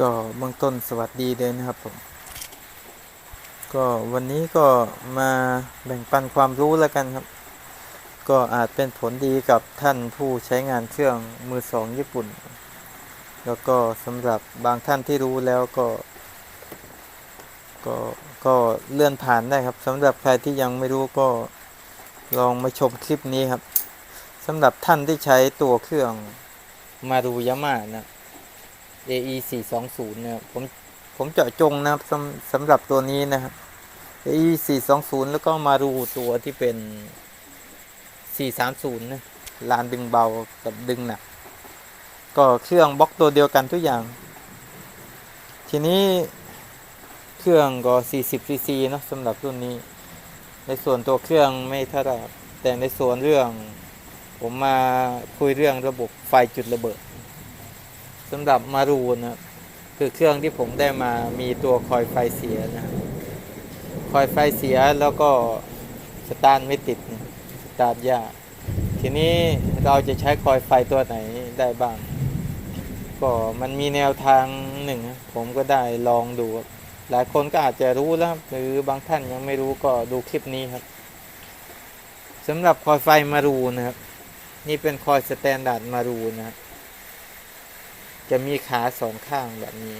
ก็เบื้องต้นสวัสดีเลยนะครับผมก็วันนี้ก็มาแบ่งปันความรู้แล้วกันครับ ก็อาจเป็นผลดีกับท่านผู้ใช้งานเครื่องมือสองญี่ปุ่น แล้วก็สำหรับบางท่านที่รู้แล้วก็ ก็ก็เลื่อนผ่านได้ครับสำหรับใครที่ยังไม่รู้ก็ลองมาชมคลิปนี้ครับสำหรับท่านที่ใช้ตัวเครื่องมารูยาม่านะ AE 420นะครับผมผมเจาะจงนะครับสำสำหรับตัวนี้นะครับ AE 420แล้วก็มารูตัวที่เป็น430นะลานดึงเบากับดึงหนักก็เครื่องบล็อกตัวเดียวกันทุกอย่าง ทีนี้เครื่องก็40 cc เนอะสำหรับรุ่นนี้ ในส่วนตัวเครื่องไม่เท่าไหร่แต่ในส่วนเรื่อง ผมมาคุยเรื่องระบบไฟจุดระเบิด สำหรับมารูนนะคือเครื่องที่ผมได้มามีตัวคอยไฟเสียนะครับคอยไฟเสียแล้วก็สตาร์ทไม่ติดนะสตาร์ทยากทีนี้เราจะใช้คอยไฟตัวไหนได้บ้าง ก็มันมีแนวทางหนึ่งผมก็ได้ลองดูหลายคนก็อาจจะรู้แล้วหรือบางท่านยังไม่รู้ก็ดูคลิปนี้ครับสำหรับคอยไฟมารูนะครับ นี่เป็นคอยสแตนดาร์ดมารูนะครับ จะมีขาสองข้างแบบนี้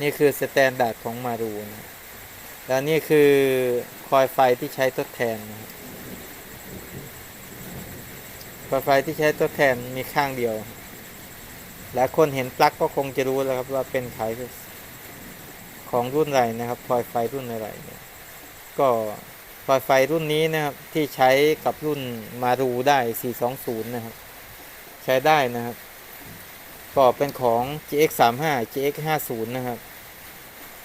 นี่คือสแตนดาร์ดของมารูนะแล้วนี่คือคอยไฟที่ใช้ทดแทนนะครับคอยไฟที่ใช้ทดแทนมีข้างเดียว หลายคนเห็นปลั๊กก็คงจะรู้แล้วครับว่าเป็นขายของรุ่นไรนะครับคอยไฟรุ่นอะไรเนี่ยก็คอยไฟรุ่นนี้นะครับที่ใช้กับรุ่นมารูได้ 420 นะครับ ใช้ได้นะครับ ก็เป็นของ GX35 GX50 นะครับ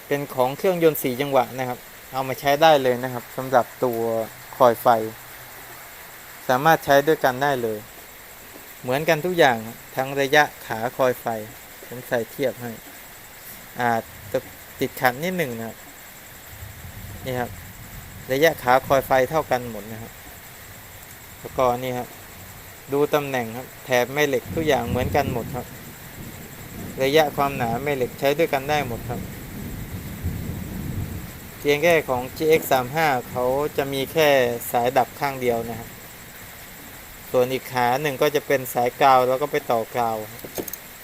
เป็นของเครื่องยนต์ 4 จังหวะนะครับ เอามาใช้ได้เลยนะครับสำหรับตัวคอยไฟ สามารถใช้ด้วยกันได้เลย เหมือนกันทุกอย่างทั้งระยะขาคอยไฟ ผมใส่เทียบให้อาจจะติดขัดนิดหนึ่งนะครับนี่ครับระยะขาคอยไฟเท่ากันหมดนะครับแล้วก็นี่ครับดูตำแหน่งครับแถบแม่เหล็กทุกอย่างเหมือนกันหมดครับ ระยะความหนาแม่เหล็กใช้ด้วยกันได้หมดครับเพียงแค่ของ GX35 เขาจะมีแค่สายดับข้างเดียวนะครับ ส่วนอีกขาหนึ่งก็จะเป็นสายกาวแล้วก็ไปต่อกาว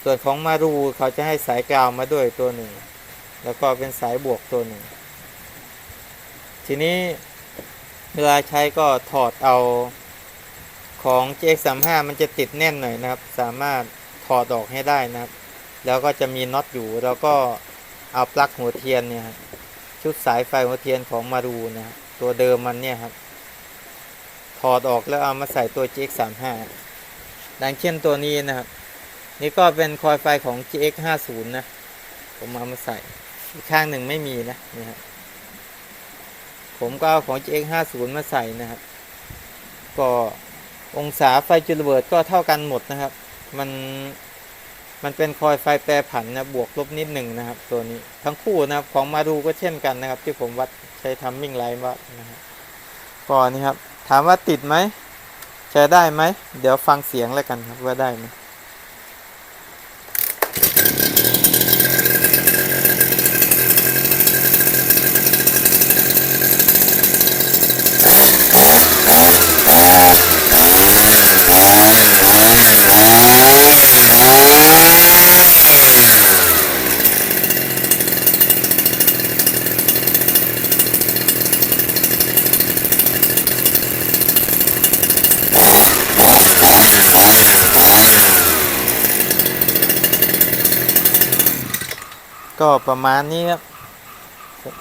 ส่วนของมารูเขาจะให้สายกาวมาด้วยตัวหนึ่ง แล้วก็เป็นสายบวกตัวหนึ่ง ทีนี้เวลาใช้ก็ถอดเอาของ GX35 มันจะติดแน่นหน่อยนะครับ สามารถถอดออกให้ได้นะครับ แล้วก็จะมีน็อตอยู่ แล้วก็เอาปลั๊กหัวเทียนเนี่ยชุดสายไฟหัวเทียนของมารูนะครับตัวเดิมมันเนี่ยครับถอดออกแล้วเอามาใส่ตัว GX35 ดังเช่นตัวนี้นะครับ นี่ก็เป็นคอยไฟของ GX50 นะ ผมเอามาใส่อีกข้างหนึ่งไม่มีนะนี่ครับผมก็เอาของ GX50 มาใส่นะครับ ก็องศาไฟจุดระเบิดก็เท่ากันหมดนะครับ มัน มันเป็นคอยไฟแปรผันนะบวกลบนิดหนึ่งนะครับ ตัวนี้ทั้งคู่นะครับของมาดูก็เช่นกันนะครับ ที่ผมวัดใช้ทำมิ่งไลน์วัดนะครับก็นี่ครับ ถามว่าติดไหมใช้ได้ไหม เดี๋ยวฟังเสียงแล้วกันครับว่าได้ไหม ก็ประมาณนี้ครับ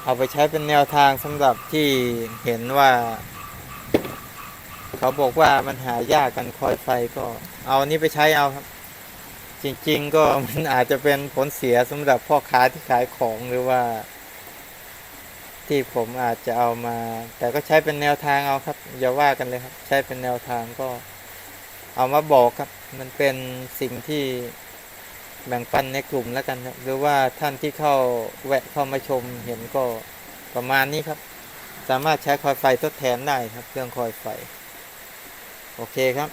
เอาไปใช้เป็นแนวทางสำหรับที่เห็นว่า เขาบอกว่ามันหายากกันคอยไฟก็เอานนี้ไปใช้เอาครับ จริงๆก็มันอาจจะเป็นผลเสียสำหรับพ่อค้าที่ขายของหรือว่า ที่ผมอาจจะเอามา แต่ก็ใช้เป็นแนวทางเอาครับ อย่าว่ากันเลยครับ ใช้เป็นแนวทางก็ เอามาบอกครับ มันเป็นสิ่งที่ แบ่งปันในกลุ่มแล้วกันครับ หรือว่าท่านที่เข้าแวะเข้ามาชมเห็นก็ประมาณนี้ครับ สามารถใช้คอยไฟทดแทนได้ครับ เครื่องคอยไฟ โอเคครับ